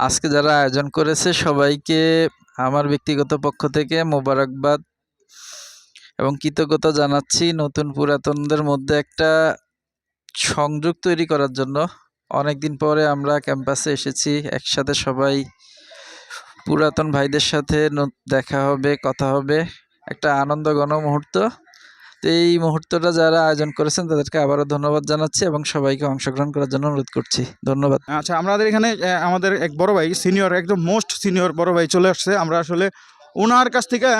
আজকে যারা আয়োজন করেছে সবাইকে আমার ব্যক্তিগত পক্ষ থেকে মোবারকবাদ এবং কৃতজ্ঞতা জানাচ্ছি নতুন পুরাতনদের মধ্যে একটা সংযোগ তৈরি করার জন্য। অনেকদিন পরে আমরা ক্যাম্পাসে এসেছি, একসাথে সবাই পুরাতন ভাইদের সাথে দেখা হবে, কথা হবে। একটা আনন্দ ঘন মুহূর্ত। তো এই মুহূর্তটা যারা আয়োজন করেছেন, তাদেরকে আবারও ধন্যবাদ জানাচ্ছি এবং সবাইকে অংশগ্রহণ করার জন্য অনুরোধ করছি। ধন্যবাদ। আচ্ছা আমাদের এখানে আমাদের এক বড় ভাই সিনিয়র একদম মোস্ট সিনিয়র বড় ভাই চলে আসছে। আমরা আসলে ওনার কাছ থেকে,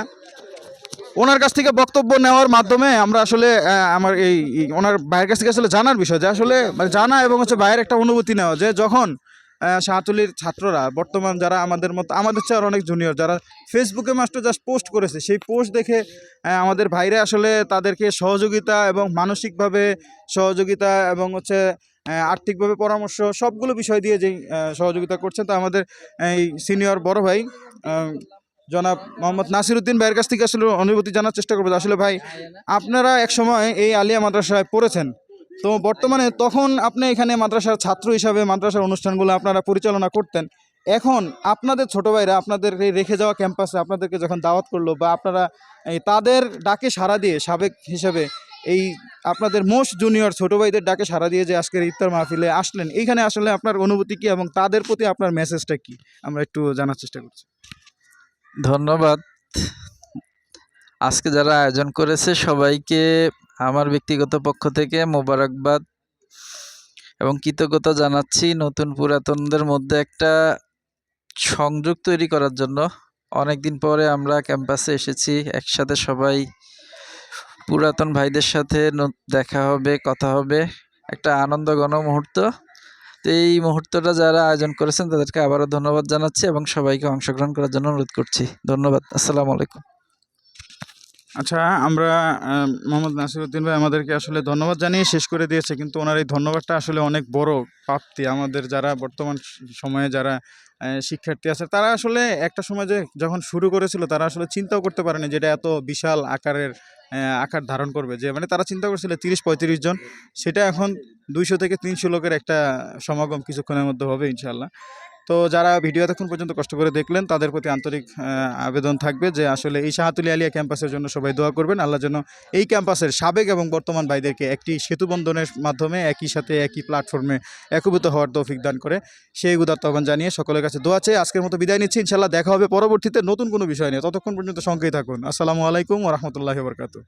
ওনার কাছ থেকে বক্তব্য নেওয়ার মাধ্যমে আমরা আসলে আমার এই, ওনার ভাইয়ের কাছ থেকে আসলে জানার বিষয় যে আসলে মানে জানা এবং হচ্ছে ভাইয়ের একটা অনুভূতি নেওয়া যে যখন শাহতুলির ছাত্ররা, বর্তমান যারা আমাদের মতো আমাদের চেয়ে অনেক জুনিয়র যারা ফেসবুকে মাস্টার জাস্ট পোস্ট করেছে, সেই পোস্ট দেখে আমাদের ভাইরা আসলে তাদেরকে সহযোগিতা এবং মানসিকভাবে সহযোগিতা এবং হচ্ছে আর্থিকভাবে পরামর্শ সবগুলো বিষয় দিয়ে যেই সহযোগিতা করছেন, তো আমাদের এই সিনিয়র বড় ভাই জনাব মোহাম্মদ নাসিরউদ্দিন ভাইয়ের কাছ থেকে আসলে অনুভূতি জানার চেষ্টা করব। আসলে ভাই, আপনারা এক সময় এই আলিয়া মাদ্রাসায় পড়েছেন তো বর্তমানে তখন আপনি এখানে মাদ্রাসার ছাত্র হিসাবে মাদ্রাসার অনুষ্ঠানগুলো আপনারা পরিচালনা করতেন। এখন আপনাদের ছোট ভাইরা আপনাদের রেখে যাওয়া ক্যাম্পাসে আপনাদেরকে যখন দাওয়াত করল বা আপনারা তাদের ডাকে সাড়া দিয়ে সাবেক হিসাবে এই আপনাদের মোস্ট জুনিয়র ছোট ভাইদের ডাকে সাড়া দিয়ে যে আজকের ইফতার মাহফিলে আসলেন, এইখানে আসলে আপনার অনুভূতি কি এবং তাদের প্রতি আপনার মেসেজটা কি? আমরা একটু জানার চেষ্টা করছি। ধন্যবাদ। আজকে যারা আয়োজন করেছে সবাইকে আমার ব্যক্তিগত পক্ষ থেকে মোবারকবাদ এবং কৃতজ্ঞতা জানাচ্ছি নতুন পুরাতনদের মধ্যে একটা সংযোগ তৈরি করার জন্য। অনেকদিন পরে আমরা ক্যাম্পাসে এসেছি, একসাথে সবাই পুরাতন ভাইদের সাথে দেখা হবে, কথা হবে। একটা আনন্দ ঘন মুহূর্ত। তো এই মুহূর্তটা যারা আয়োজন করেছেন তাদেরকে আবারও ধন্যবাদ জানাচ্ছি এবং সবাইকে অংশগ্রহণ করার জন্য অনুরোধ করছি। ধন্যবাদ। আসসালামু আলাইকুম। আচ্ছা আমরা মোহাম্মদ নাসিরউদ্দিন ভাই আমাদেরকে আসলে ধন্যবাদ জানিয়ে শেষ করে দিয়েছে, কিন্তু ওনার এই ধন্যবাদটা আসলে অনেক বড় প্রাপ্তি। আমাদের যারা বর্তমান সময়ে যারা শিক্ষার্থী আছে, তারা আসলে একটা সময় যে যখন শুরু করেছিল, তারা আসলে চিন্তাও করতে পারেনি যেটা এত বিশাল আকারের আকার ধারণ করবে। যে মানে তারা চিন্তা করেছিল তিরিশ পঁয়ত্রিশ জন, সেটা এখন দুইশো থেকে তিনশো লোকের একটা সমাগম কিছুক্ষণের মধ্যে হবে ইনশাল্লাহ তো যারা ভিডিও এতক্ষণ পর্যন্ত কষ্ট করে দেখলেন, তাদের প্রতি আন্তরিক আবেদন থাকবে যে আসলে এই শাহাতুলি আলিয়া ক্যাম্পাসের জন্য সবাই দোয়া করবেন। আল্লাহ যেন এই ক্যাম্পাসের সাবেক এবং বর্তমান ভাইদেরকে একটি সেতু বন্ধনের মাধ্যমে একই সাথে, একই প্ল্যাটফর্মে একীভূত হওয়ার তৌফিক দান করে। সেই উদাত্ত আহ্বান জানিয়ে সকলের কাছে দোয়া চেয়ে আজকের মতো বিদায় নিচ্ছি। ইনশাল্লাহ দেখা হবে পরবর্তীতে নতুন কোনো বিষয় নিয়ে। ততক্ষণ পর্যন্ত সঙ্গেই থাকুন। আসসালামু আলাইকুম ও রহমতুল্লাহি বরকাতু